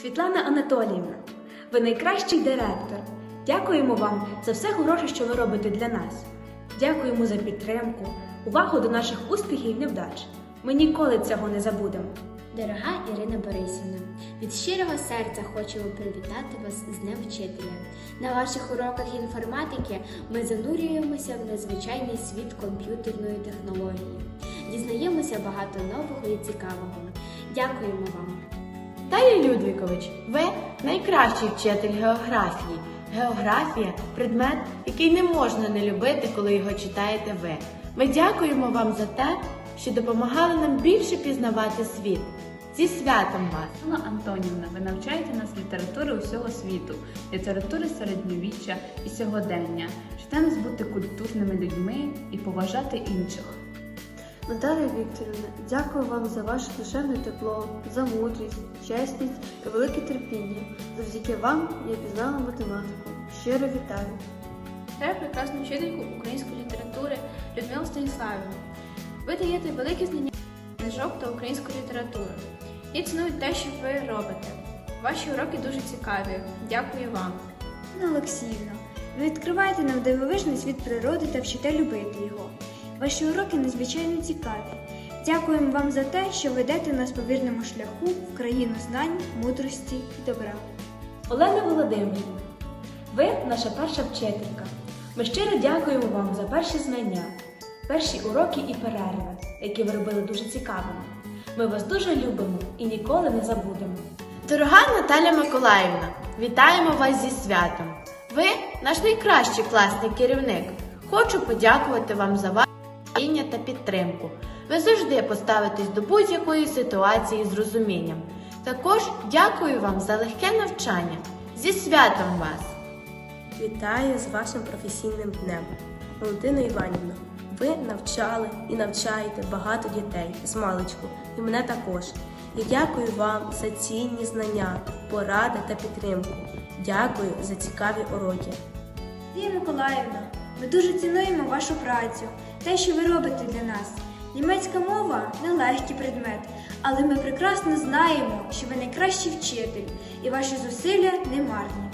Світлана Анатоліївна, ви найкращий директор. Дякуємо вам за все хороше, що ви робите для нас. Дякуємо за підтримку, увагу до наших успіхів і невдач. Ми ніколи цього не забудемо. Дорога Ірина Борисівна, від щирого серця хочемо привітати вас з Днем Вчителя. На ваших уроках інформатики ми занурюємося в незвичайний світ комп'ютерної технології. Дізнаємося багато нового і цікавого. Дякуємо вам! Віталій Людвікович, ви найкращий вчитель географії. Географія предмет, який не можна не любити, коли його читаєте ви. Ми дякуємо вам за те, що допомагали нам більше пізнавати світ. Зі святом вас! Анна Антонівна, ви навчаєте нас літератури усього світу, літератури середньовіччя і сьогодення, вчите нас бути культурними людьми і поважати інших. Наталія Вікторівна, дякую вам за ваше душевне тепло, за мудрість, чесність і велике терпіння. Завдяки вам я пізнала математику. Щиро вітаю. Вітаю прекрасну вчительку української літератури Людмилу Станіславівну. Ви даєте великі знання книжок та української літератури. І ціную те, що ви робите. Ваші уроки дуже цікаві. Дякую вам. Анна Олексіївна, ви відкриваєте нам дивовижний світ природи та вчите любити його. Ваші уроки надзвичайно цікаві. Дякуємо вам за те, що ведете нас по вірному шляху в країну знань, мудрості і добра. Олена Володимирівна, ви наша перша вчителька. Ми щиро дякуємо вам за перші знання, перші уроки і перерви, які ви робили дуже цікавими. Ми вас дуже любимо і ніколи не забудемо. Дорога Наталя Миколаївна, вітаємо вас зі святом. Ви наш найкращий класний керівник. Хочу подякувати вам за ваше терпіння та підтримку. Ви завжди поставитесь до будь-якої ситуації з розумінням. Також дякую вам за легке навчання. Зі святом вас! Вітаю з вашим професійним днем. Валентина Іванівна, ви навчали і навчаєте багато дітей з маличку, і мене також. І дякую вам за цінні знання, поради та підтримку. Дякую за цікаві уроки. Лія Миколаївна, ми дуже цінуємо вашу працю, те, що ви робите для нас. Німецька мова нелегкий предмет, але ми прекрасно знаємо, що ви найкращий вчитель, і ваші зусилля не марні.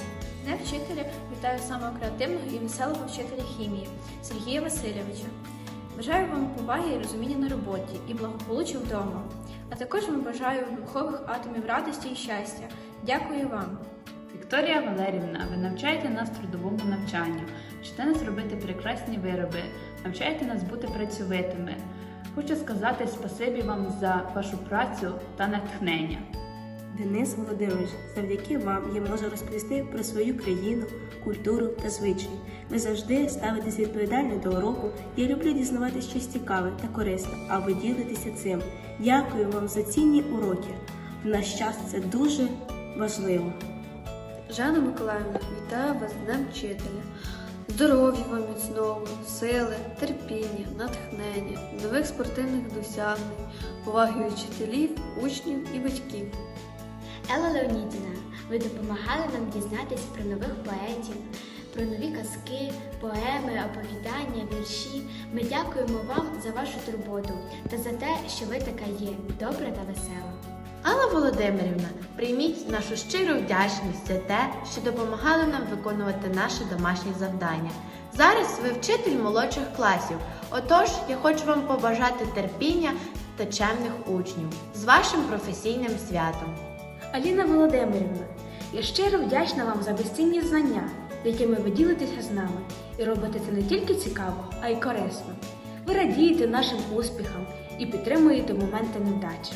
Не вчителя вітаю самого креативного і веселого вчителя хімії Сергія Васильовича. Бажаю вам поваги і розуміння на роботі і благополуччя вдома. А також вам бажаю вибухових атомів радості і щастя. Дякую вам. Вікторія Валерівна, ви навчаєте нас трудовому навчанню, вчите нас робити прекрасні вироби, навчаєте нас бути працьовитими. Хочу сказати спасибі вам за вашу працю та натхнення. Денис Володимирович, завдяки вам я можу розповісти про свою країну, культуру та звичаї. Ви завжди ставитесь відповідально до уроку. Я люблю дізнаватися щось цікаве та корисне, а ви ділитеся цим. Дякую вам за цінні уроки. В наш час це дуже важливо. Жанна Миколаївна, вітаю вас з Днем Вчителя. Здоров'я вам міцного, сили, терпіння, натхнення, нових спортивних досягнень, поваги від вчителів, учнів і батьків. Елла Леонідівна, ви допомагали нам дізнатись про нових поетів, про нові казки, поеми, оповідання, вірші. Ми дякуємо вам за вашу турботу та за те, що ви така є добра та весела. Алла Володимирівна, прийміть нашу щиру вдячність за те, що допомагали нам виконувати наші домашні завдання. Зараз ви вчитель молодших класів, отож я хочу вам побажати терпіння та чемних учнів з вашим професійним святом. Аліна Володимирівна, я щиро вдячна вам за безцінні знання, якими ви ділитеся з нами, і робите це не тільки цікаво, а й корисно. Ви радієте нашим успіхам і підтримуєте моменти невдач.